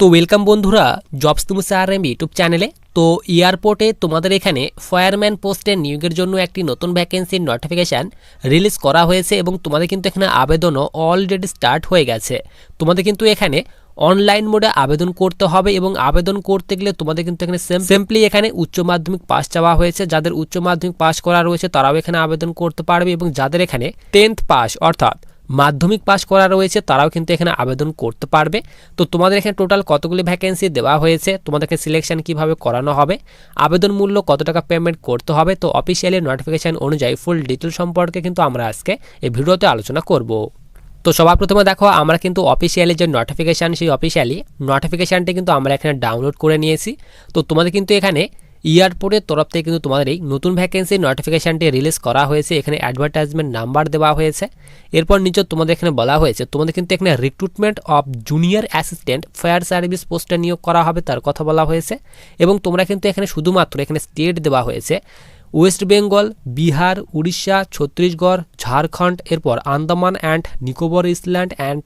তো ওয়েলকাম বন্ধুরা জবস তুমি আর এম ইউটিউব চ্যানেলে তো এয়ারপোর্টে তোমাদের এখানে ফায়ারম্যান পোস্টের নিয়োগের জন্য একটি নতুন ভ্যাকেন্সির নোটিফিকেশান রিলিজ করা হয়েছে এবং তোমাদের কিন্তু এখানে আবেদনও অলরেডি স্টার্ট হয়ে গেছে। তোমাদের কিন্তু এখানে অনলাইন মোডে আবেদন করতে হবে এবং আবেদন করতে গেলে তোমাদের কিন্তু এখানে সেম সিম্পলি এখানে উচ্চ মাধ্যমিক পাস চাওয়া হয়েছে। যাদের উচ্চ মাধ্যমিক পাস করা রয়েছে তারাও এখানে আবেদন করতে পারবে এবং যাদের এখানে টেন্থ পাস অর্থাৎ মাধ্যমিক পাস করা রয়েছে, তারাও কিন্তু এখানে আবেদন করতে পারবে। তো তোমাদের এখানে টোটাল কতগুলি ভ্যাকেন্সি দেওয়া হয়েছে, তোমাদেরকে সিলেকশন কীভাবে করানো হবে, আবেদন মূল্য কত টাকা পেমেন্ট করতে হবে, তো অফিসিয়ালি নোটিফিকেশন অনুযায়ী ফুল ডিটেল সম্পর্কে কিন্তু আমরা আজকে এই ভিডিওতে আলোচনা করব। তো সবার প্রথমে দেখো, আমরা কিন্তু অফিসিয়ালি যে নোটিফিকেশান সেই অফিসিয়ালি নোটিফিকেশানটি কিন্তু আমরা এখানে ডাউনলোড করে নিয়েছি। তো তোমাদের কিন্তু এখানে এয়ারপোর্টের তরফ থেকে কিন্তু তোমাদের এই নতুন ভ্যাকেন্সি নোটিফিকেশানটি রিলিজ করা হয়েছে। এখানে অ্যাডভার্টাইজমেন্ট নাম্বার দেওয়া হয়েছে। এরপর নিচে তোমাদের এখানে বলা হয়েছে, তোমাদের কিন্তু এখানে recruitment of junior assistant fire service পোস্টে নিয়োগ করা হবে তার কথা বলা হয়েছে। এবং তোমরা কিন্তু এখানে শুধুমাত্র এখানে স্টেট দেওয়া হয়েছে। ওয়েস্ট বেঙ্গল বিহার উড়িষ্যা ছত্তিশগড় ঝাড়খণ্ড, এরপর Andaman and Nicobar Eastland and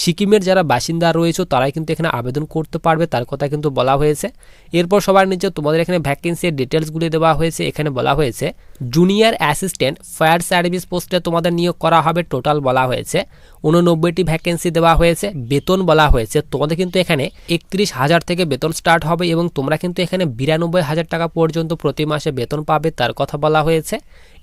সিকিমের যারা বাসিন্দা রয়েছে, তারাই কিন্তু এখানে আবেদন করতে পারবে, তার কথা কিন্তু বলা হয়েছে। এরপর সবার নিচে তোমাদের এখানে ভ্যাকেন্সির ডিটেলসগুলি দেওয়া হয়েছে, এখানে বলা হয়েছে জুনিয়র অ্যাসিস্ট্যান্ট ফায়ার সার্ভিস পোস্টে তোমাদের নিয়োগ করা হবে টোটাল বলা হয়েছে, উননব্বইটি ভ্যাকেন্সি দেওয়া হয়েছে, বেতন বলা হয়েছে, তোমাদের কিন্তু এখানে একত্রিশ হাজার থেকে বেতন স্টার্ট হবে এবং তোমরা কিন্তু এখানে বিরানব্বই হাজার টাকা পর্যন্ত প্রতি মাসে বেতন পাবে, তার কথা বলা হয়েছে।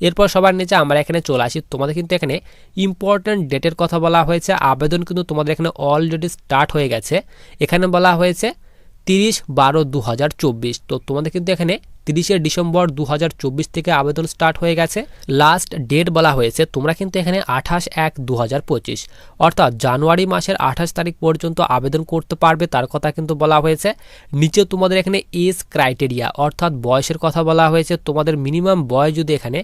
এরপর সবার নিচে আমরা এখানে চলে আসি। তোমাদের কিন্তু এখানে ইম্পর্ট্যান্ট ডেটের কথা বলা হয়েছে। আবেদন কিন্তু তোমাদের এখানে অলরেডি স্টার্ট হয়ে গেছে। এখানে বলা হয়েছে তিরিশ বারো দু তো তোমাদের কিন্তু এখানে তিরিশে ডিসেম্বর দু হাজার চব্বিশ থেকে আবেদন স্টার্ট হয়ে গেছে। লাস্ট ডেট বলা হয়েছে, তোমরা কিন্তু এখানে আঠাশ এক দু অর্থাৎ জানুয়ারি মাসের আঠাশ তারিখ পর্যন্ত আবেদন করতে পারবে, তার কথা কিন্তু বলা হয়েছে। নিচে তোমাদের এখানে এজ ক্রাইটেরিয়া অর্থাৎ বয়সের কথা বলা হয়েছে। তোমাদের মিনিমাম বয়স যদি এখানে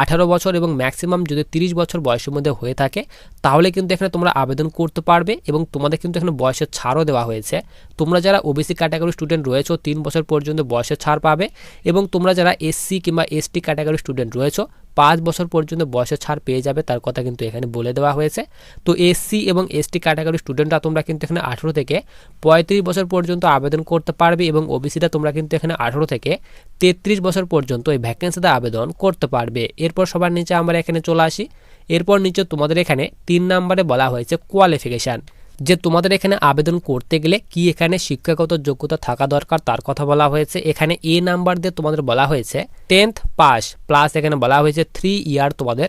আঠারো বছর এবং ম্যাক্সিমাম যদি তিরিশ বছর বয়সের মধ্যে হয়ে থাকে, তাহলে কিন্তু এখানে তোমরা আবেদন করতে পারবে এবং তোমাদের কিন্তু এখানে বয়সের ছাড়ও দেওয়া হয়েছে। তোমরা যারা ওবিসি ক্যাটাগরি স্টুডেন্ট রয়েছে, তিন বছর পর্যন্ত বয়সের ছাড় পাবে এবং তোমরা যারা এসসি কিংবা এসটি ক্যাটাগরি স্টুডেন্ট রয়েছো, পাঁচ বছর পর্যন্ত বয়সের ছাড় পেয়ে যাবে, তার কথা কিন্তু এখানে বলে দেওয়া হয়েছে। তো এসসি এবং এসটি ক্যাটাগরি স্টুডেন্টরা তোমরা কিন্তু এখানে আঠেরো থেকে পঁয়ত্রিশ বছর পর্যন্ত আবেদন করতে পারবে এবং ওবিসিটা তোমরা কিন্তু এখানে আঠেরো থেকে তেত্রিশ বছর পর্যন্ত এই ভ্যাকেন্সিতে আবেদন করতে পারবে। এরপর সবার নিচে আমরা এখানে চলে আসি। এরপর নিচে তোমাদের এখানে তিন নম্বরে বলা হয়েছে কোয়ালিফিকেশান যে তোমাদের এখানে আবেদন করতে গেলে কি এখানে শিক্ষাগত যোগ্যতা থাকা দরকার তার কথা বলা হয়েছে। এখানে এ নাম্বার দিয়ে তোমাদের বলা হয়েছে টেন্থ পাস প্লাস এখানে বলা হয়েছে থ্রি ইয়ার তোমাদের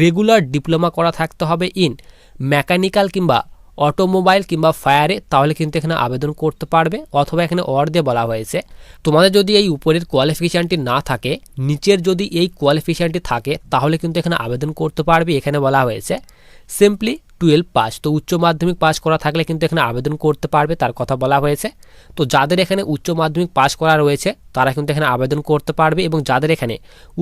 রেগুলার ডিপ্লোমা করা থাকতে হবে ইন মেকানিক্যাল কিংবা অটোমোবাইল কিংবা ফায়ারে তাহলে কিন্তু এখানে আবেদন করতে পারবে। অথবা এখানে অর দিয়ে বলা হয়েছে, তোমাদের যদি এই উপরের কোয়ালিফিকেশানটি না থাকে, নিচের যদি এই কোয়ালিফিকেশানটি থাকে, তাহলে কিন্তু এখানে আবেদন করতে পারবে। এখানে বলা হয়েছে সিম্পলি টুয়েলভ পাস তো উচ্চ মাধ্যমিক পাস করা থাকলে কিন্তু এখানে আবেদন করতে পারবে, তার কথা বলা হয়েছে। তো যাদের এখানে উচ্চ মাধ্যমিক পাস করা রয়েছে, তারা কিন্তু এখানে আবেদন করতে পারবে এবং যাদের এখানে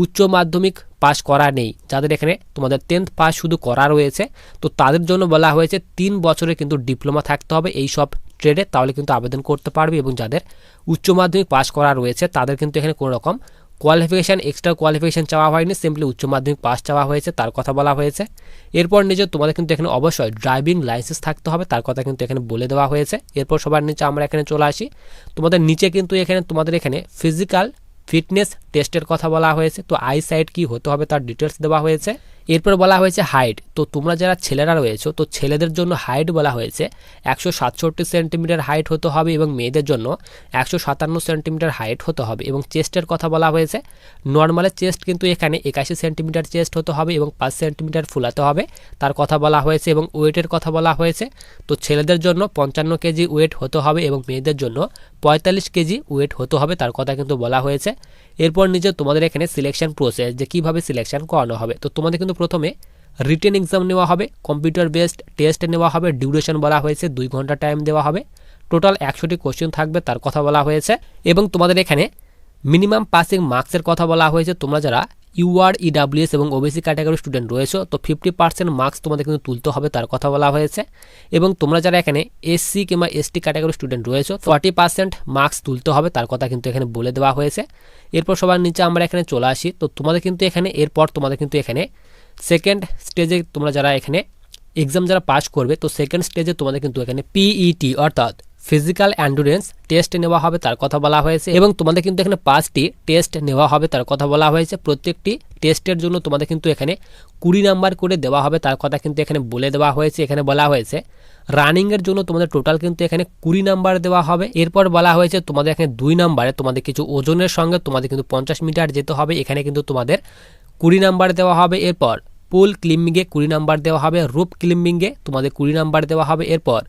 উচ্চ মাধ্যমিক পাস করা নেই, যাদের এখানে তোমাদের টেন্থ পাস শুধু করা রয়েছে, তো তাদের জন্য বলা হয়েছে তিন বছরে কিন্তু ডিপ্লোমা থাকতে হবে এই সব ট্রেডে তাহলে কিন্তু আবেদন করতে পারবে এবং যাদের উচ্চ মাধ্যমিক পাস করা রয়েছে, তাদের কিন্তু এখানে কোনো রকম কোয়ালিফিকেশান এক্সট্রা কোয়ালিফিকেশান চাওয়া হয়নি সিম্পলি উচ্চ মাধ্যমিক পাস চাওয়া হয়েছে, তার কথা বলা হয়েছে। এরপর নিচে তোমাদের কিন্তু এখানে অবশ্যই ড্রাইভিং লাইসেন্স থাকতে হবে, তার কথা কিন্তু এখানে বলে দেওয়া হয়েছে। এরপর সবার নিচে আমরা এখানে চলে আসি। তোমাদের নিচে কিন্তু এখানে, তোমাদের এখানে ফিজিক্যাল ফিটনেস টেস্টের কথা বলা হয়েছে। তো আই সাইড কী হতে হবে তার ডিটেলস দেওয়া হয়েছে। এরপর বলা হয়েছে হাইট। তো তোমরা যারা ছেলেরা রয়েছো, তো ছেলেদের জন্য হাইট বলা হয়েছে একশো সাতষট্টি সেন্টিমিটার হাইট হতে হবে এবং মেয়েদের জন্য একশো সাতান্ন সেন্টিমিটার হাইট হতে হবে এবং চেস্টের কথা বলা হয়েছে। নর্মালের চেস্ট কিন্তু এখানে একাশি সেন্টিমিটার চেস্ট হতে হবে এবং পাঁচ সেন্টিমিটার ফুলাতে হবে। তার কথা বলা হয়েছে এবং ওয়েটের কথা বলা হয়েছে। তো ছেলেদের জন্য পঞ্চান্ন কেজি ওয়েট হতে হবে এবং মেয়েদের জন্য পঁয়তাল্লিশ কেজি ওয়েট হতে হবে, তার কথা কিন্তু বলা হয়েছে। এরপর নিজে তোমাদের এখানে সিলেকশন প্রসেস যে কীভাবে সিলেকশন করানো হবে। তো তোমাদের কিন্তু প্রথমে রিটেন এক্সাম নেওয়া হবে কম্পিউটার বেসড টেস্ট নেওয়া হবে ডিউরেশন বলা হয়েছে, দুই ঘণ্টা টাইম দেওয়া হবে। টোটাল একশোটি কোশ্চেন থাকবে, তার কথা বলা হয়েছে। এবং তোমাদের এখানে মিনিমাম পাসিং মার্কসের কথা বলা হয়েছে। তোমরা যারা ইউআর ইডাব্লিউএস এবং ওবিসি ক্যাটাগরি স্টুডেন্ট রয়েছে, তো ফিফটি পার্সেন্ট মার্কস তোমাদের কিন্তু তুলতে হবে, তার কথা বলা হয়েছে। এবং তোমরা যারা এখানে এসসি কিংবা এসটি ক্যাটাগরি স্টুডেন্ট রয়েছে ফর্টি পার্সেন্ট মার্কস তুলতে হবে, তার কথা কিন্তু এখানে বলে দেওয়া হয়েছে। এরপর সবার নিচে আমরা এখানে চলে আসি, তো তোমাদের কিন্তু এখানে, এরপর তোমাদের কিন্তু এখানে সেকেন্ড স্টেজে তোমরা যারা এখানে এক্সাম যারা পাস করবে, তো সেকেন্ড স্টেজে তোমাদের কিন্তু এখানে পিইটি অর্থাৎ ফিজিক্যাল অ্যান্ডুরেন্স টেস্ট নেওয়া হবে, তার কথা বলা হয়েছে। এবং তোমাদের কিন্তু এখানে পাঁচটি টেস্ট নেওয়া হবে, তার কথা বলা হয়েছে। প্রত্যেকটি টেস্টের জন্য তোমাদের কিন্তু এখানে কুড়ি নাম্বার করে দেওয়া হবে, তার কথা কিন্তু এখানে বলে দেওয়া হয়েছে, এখানে বলা হয়েছে। রানিংয়ের জন্য তোমাদের টোটাল কিন্তু এখানে কুড়ি নাম্বার দেওয়া হবে। এরপর বলা হয়েছে তোমাদের এখানে দুই নাম্বারে তোমাদের কিছু ওজনের সঙ্গে তোমাদের কিন্তু পঞ্চাশ মিটার যেতে হবে। এখানে কিন্তু তোমাদের কুড়ি নাম্বার দেওয়া হবে এরপর। পুল ক্লিম্বিংয়ে কুড়ি নাম্বার দেওয়া হবে রূপ ক্লিম্বিংয়ে তোমাদের কুড়ি নাম্বার দেওয়া হবে এরপর।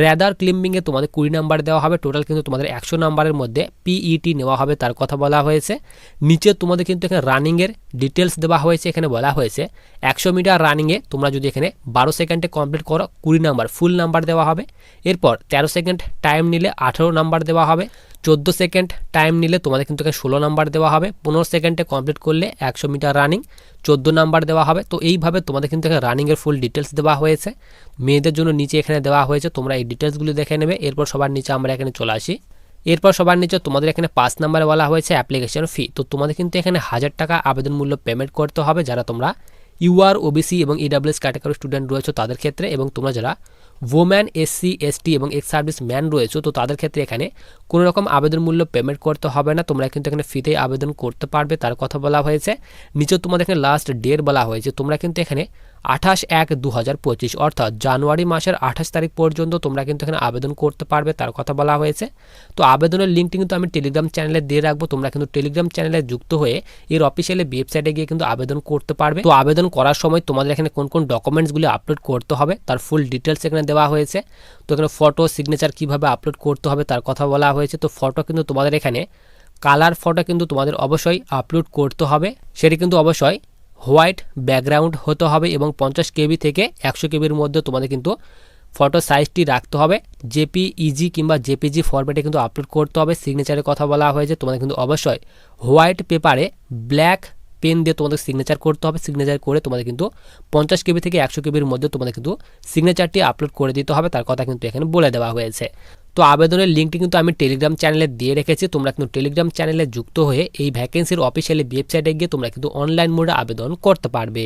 র্যাদার ক্লিম্বিংয়ে তোমাদের কুড়ি নাম্বার দেওয়া হবে, টোটাল কিন্তু তোমাদের একশো নাম্বারের মধ্যে পিইটি নেওয়া হবে তার কথা বলা হয়েছে। নিচে তোমাদের কিন্তু এখানে রানিংয়ের ডিটেলস দেওয়া হয়েছে, এখানে বলা হয়েছে। একশো মিটার রানিংয়ে তোমরা যদি এখানে বারো সেকেন্ডে কমপ্লিট করো, কুড়ি নাম্বার, ফুল নাম্বার দেওয়া হবে। এরপর তেরো সেকেন্ড টাইম নিলে আঠেরো নাম্বার দেওয়া হবে। চোদ্দ সেকেন্ড টাইম নিলে তোমাদের কিন্তু এখানে ষোলো নাম্বার দেওয়া হবে। পনেরো সেকেন্ডে কমপ্লিট করলে একশো মিটার রানিং চোদ্দ নাম্বার দেওয়া হবে। তো এইভাবে তোমাদের কিন্তু এখানে রানিংয়ের ফুল ডিটেলস দেওয়া হয়েছে। মেয়েদের জন্য নিচে এখানে দেওয়া হয়েছে, তোমরা এই ডিটেলসগুলি দেখে নেবে। এরপর সবার নিচে আমরা এখানে চলে আসি। এরপর সবার নিচে তোমাদের এখানে পাঁচ নাম্বারে বলা হয়েছে অ্যাপ্লিকেশন ফি তো তোমাদের কিন্তু এখানে হাজার টাকা আবেদন মূল্য পেমেন্ট করতে হবে যারা তোমরা ইউআর ওবিসি এবং ইডাব্লিউএস ক্যাটাগরি স্টুডেন্ট রয়েছে তাদের ক্ষেত্রে এবং তোমরা যারা ওম্যান এসসি এসটি এবং এক্স সার্ভিস ম্যান রয়েছে, তো তাদের ক্ষেত্রে এখানে কোনো রকম আবেদন মূল্য পেমেন্ট করতে হবে না। তোমরা কিন্তু এখানে ফিতে আবেদন করতে পারবে, তার কথা বলা হয়েছে। নিচেও তোমাদের এখানে লাস্ট ডেট বলা হয়েছে, তোমরা কিন্তু এখানে আঠাশ এক দু হাজার পঁচিশ, অর্থাৎ জানুয়ারি মাসের আঠাশ তারিখ পর্যন্ত তোমরা কিন্তু এখানে আবেদন করতে পারবে, তার কথা বলা হয়েছে। তো আবেদনের লিঙ্কটি কিন্তু আমি টেলিগ্রাম চ্যানেলে দিয়ে রাখব, তোমরা কিন্তু টেলিগ্রাম চ্যানেলে যুক্ত হয়ে এর অফিসিয়ালি ওয়েবসাইটে গিয়ে কিন্তু আবেদন করতে পারবে। তো আবেদন করার সময় তোমাদের এখানে কোন কোন ডকুমেন্টসগুলি আপলোড করতে হবে, তার ফুল ডিটেলস এখানে দেওয়া হয়েছে। তো এখানে ফটো সিগনেচার কীভাবে আপলোড করতে হবে, তার কথা বলা হয়েছে। তো ফটো কিন্তু তোমাদের এখানে কালার ফটো কিন্তু তোমাদের অবশ্যই আপলোড করতে হবে। সেটি কিন্তু অবশ্যই হোয়াইট ব্যাকগ্রাউন্ড হতে হবে এবং পঞ্চাশ কেবি থেকে একশো কেবির মধ্যে তোমাদের কিন্তু ফটো সাইজটি রাখতে হবে। জেপি ইজি কিংবা জেপিজি ফরম্যাটে কিন্তু আপলোড করতে হবে। সিগনেচারের কথা বলা হয়েছে। তোমাদের কিন্তু অবশ্যই হোয়াইট পেপারে ব্ল্যাক পেন দিয়ে তোমাদের সিগনেচার করতে হবে। সিগনেচার করে তোমাদের কিন্তু পঞ্চাশ কেবি থেকে একশো কেবির মধ্যে তোমাদের কিন্তু সিগনেচারটি আপলোড করে দিতে হবে। তার কথা কিন্তু এখানে বলে দেওয়া হয়েছে। তো আবেদনের লিঙ্কটি কিন্তু আমি টেলিগ্রাম চ্যানেলে দিয়ে রেখেছি। তোমরা কিন্তু টেলিগ্রাম চ্যানেলে যুক্ত হয়ে এই ভ্যাকেন্সির অফিসিয়ালি ওয়েবসাইটে গিয়ে তোমরা কিন্তু অনলাইন মোডে আবেদন করতে পারবে।